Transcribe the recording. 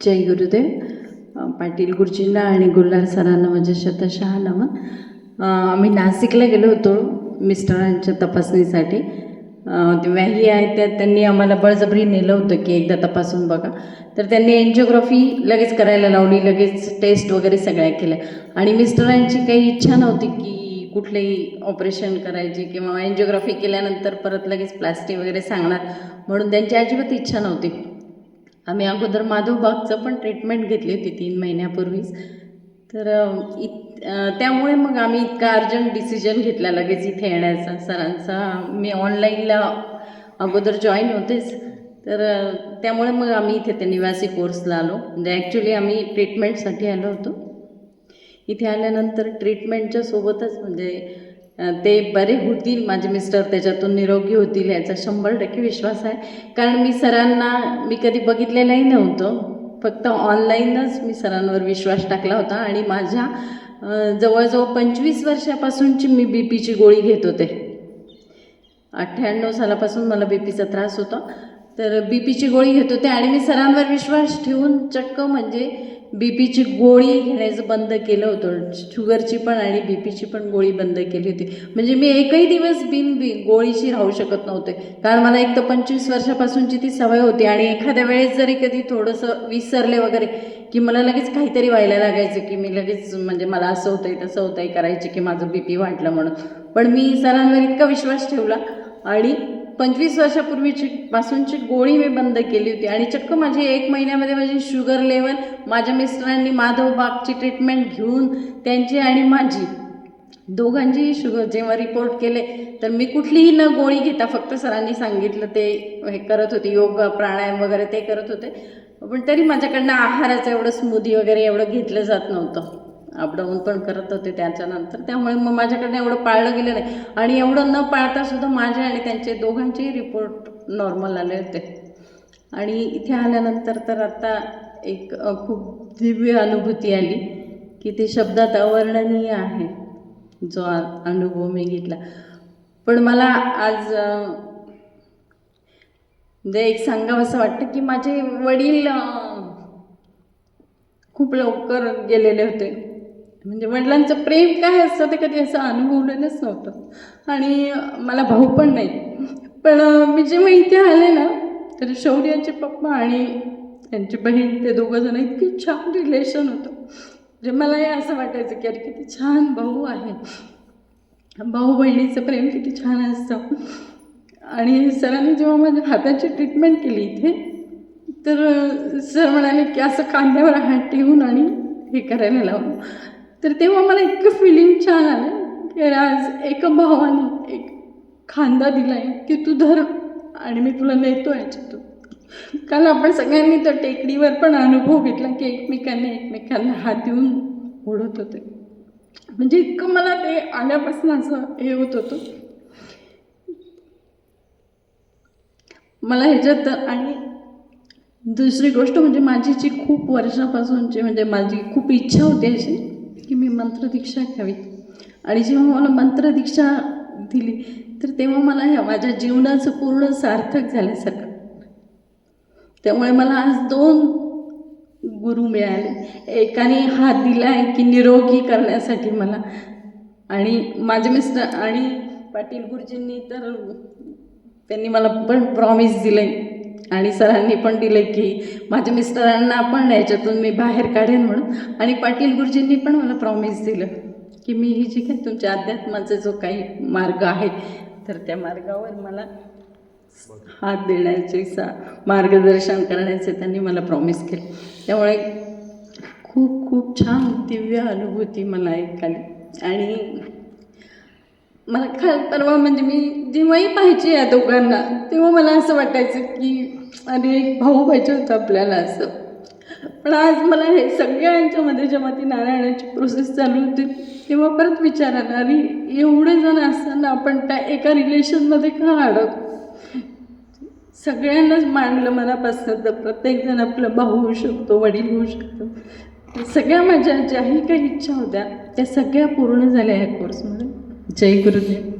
जय गुरुदेव. पाटील गुरुजींना आणि गुल्हार सरांना माझ्या शतशः नमन आम्ही नाशिकला गेलो होतो मिस्टरांच्या तपासणीसाठी. व्याही आहेत त्या त्यांनी आम्हाला बळजबरी नेलं होतं की एकदा तपासून बघा. तर त्यांनी एन्जिओग्राफी लगेच करायला लावली लगेच टेस्ट वगैरे सगळ्या केल्या. आणि मिस्टरांची काही इच्छा नव्हती की कुठलेही ऑपरेशन करायची किंवा एन्जिओग्राफी केल्यानंतर परत लगेच प्लास्टिक वगैरे सांगणार. म्हणून त्यांची अजिबात इच्छा नव्हती. आम्ही अगोदर माधवबागचं पण ट्रीटमेंट घेतली होती तीन महिन्यापूर्वीच. तर इत त्यामुळे मग आम्ही इतका अर्जंट डिसिजन घेतला लगेच इथे येण्याचा. सरांचा मी ऑनलाईनला अगोदर जॉईन होतेच. तर त्यामुळे मग आम्ही इथे ते निवासी कोर्सला आलो. म्हणजे ॲक्च्युली आम्ही ट्रीटमेंटसाठी आलो होतो. इथे आल्यानंतर ट्रीटमेंटच्या सोबतच म्हणजे ते बरे होतील. माझे मिस्टर त्याच्यातून निरोगी होतील याचा शंभर टक्के विश्वास आहे. कारण मी सरांना मी कधी बघितलेलंही नव्हतं. फक्त ऑनलाईनच मी सरांवर विश्वास टाकला होता. आणि माझ्या जवळजवळ पंचवीस वर्षापासूनची मी बी पीची गोळी घेत होते. अठ्ठ्याण्णव सालापासून मला बी पीचा त्रास होता. तर बी पीची गोळी घेत होते आणि मी सरांवर विश्वास ठेवून चक्क म्हणजे बी पीची गोळी घेण्याचं बंद केलं होतं. शुगरची पण आणि बी पीची पण गोळी बंद केली होती. म्हणजे मी एकही दिवस बिन बी गोळीशी राहू शकत नव्हते. कारण मला एक तर पंचवीस वर्षापासूनची ती सवय होती आणि एखाद्या वेळेस जरी कधी थोडंसं विसरले वगैरे की मला लगेच काहीतरी व्हायला लागायचं की मी लगेच म्हणजे मला असं होतं आहे तसं होतं आहे करायची की माझं बी पी वाटलं म्हणून. पण मी सरांवर इतका विश्वास ठेवला आणि पंचवीस वर्षापूर्वीची पासूनची गोळी मी बंद केली होती. आणि चक्क माझी एक महिन्यामध्ये माझी शुगर लेवल माझ्या मिस्टरांनी माधव बागची ट्रीटमेंट घेऊन त्यांची आणि माझी दोघांचीही शुगर जेव्हा रिपोर्ट केले तर मी कुठलीही न गोळी घेता फक्त सरांनी सांगितलं ते हे करत होते योग प्राणायाम वगैरे ते करत होते. पण तरी माझ्याकडनं आहाराचं एवढं स्मूदी वगैरे एवढं घेतलं जात नव्हतं. अपडाऊन पण करत होते त्याच्यानंतर. त्यामुळे मग माझ्याकडनं एवढं पाळलं गेलं नाही. आणि एवढं न पाळता सुद्धा माझे आणि त्यांचे दोघांचेही रिपोर्ट नॉर्मल आले होते. आणि इथे आल्यानंतर तर आता एक खूप दिव्य अनुभूती आली की ते शब्दात अवर्णनीय आहे जो अनुभव मी घेतला. पण मला आज म्हणजे एक सांगावं असं वाटतं की माझे वडील खूप लवकर गेलेले होते. म्हणजे वडिलांचं प्रेम काय असतं ते कधी असं अनुभवलेलंच नव्हतं आणि मला भाऊ पण नाही. पण मी जेव्हा इथे आले ना तर शौर्याचे पप्पा आणि त्यांची बहीण ते दोघंजण इतकी छान रिलेशन होतं. म्हणजे मलाही असं वाटायचं की अरे किती छान भाऊ आहे. भाऊ बहिणीचं प्रेम किती छान असतं. आणि सरांनी जेव्हा माझ्या हाताची ट्रीटमेंट केली इथे तर सर म्हणाले की असं कांद्यावर हात ठेवून आणि हे करायला लावलं. तर तेव्हा मला इतकं फिलिंग छान आलं की अरे आज एका भावाने एक खांदा दिला आहे की तू धर आणि मी तुला नेतो याच्यातून. काल आपण सगळ्यांनी तर टेकडीवर पण अनुभव घेतला की एकमेकांनी एकमेकांना हात देऊन ओढत होते. म्हणजे इतकं मला ते आल्यापासून असं हे होत होतं. मला ह्याच्यात आणि दुसरी गोष्ट म्हणजे माझी जी खूप वर्षापासूनची म्हणजे माझी खूप इच्छा होती अशी की मी मंत्रदीक्षा घ्यावी. आणि जेव्हा मला मंत्रदीक्षा दिली तर तेव्हा मला ह्या माझ्या जीवनाचं पूर्ण सार्थक झाल्यासारखं. त्यामुळे मला आज दोन गुरु मिळाले. एकाने हात दिला आहे की निरोगी करण्यासाठी मला. आणि माझे मिस्टर आणि पाटील गुरुजींनी तर त्यांनी मला पण प्रॉमिस दिलं आहे आणि सरांनी पण दिलं की माझ्या मिस्टरांना पण याच्यातून मी बाहेर काढेन म्हणून. आणि पाटील गुरुजींनी पण मला प्रॉमिस दिलं की मी ही जी काही तुमच्या अध्यात्माचा जो काही मार्ग आहे तर त्या मार्गावर मला हात देण्याचे सा मार्गदर्शन करण्याचे त्यांनी मला प्रॉमिस केले. त्यामुळे खूप खूप छान दिव्य अनुभूती मला एक आली आणि मला काल परवा म्हणजे मी जेव्हाही पाहायची या दोघांना तेव्हा मला असं वाटायचं की अरे एक भाऊ पाहिजे होता आपल्याला असं. पण आज मला हे सगळ्यांच्यामध्ये जेव्हा ती नारायणाची प्रोसेस चालू होती तेव्हा परत विचार आला अरे एवढे जण असताना आपण त्या एका रिलेशनमध्ये का अडक सगळ्यांनाच मांडलं मनापासून तर प्रत्येकजण आपला भाऊ होऊ शकतो वडील होऊ शकतो. सगळ्या माझ्या ज्याही काही इच्छा होत्या त्या सगळ्या पूर्ण झाल्या या कोर्समध्ये जय गुरुदेव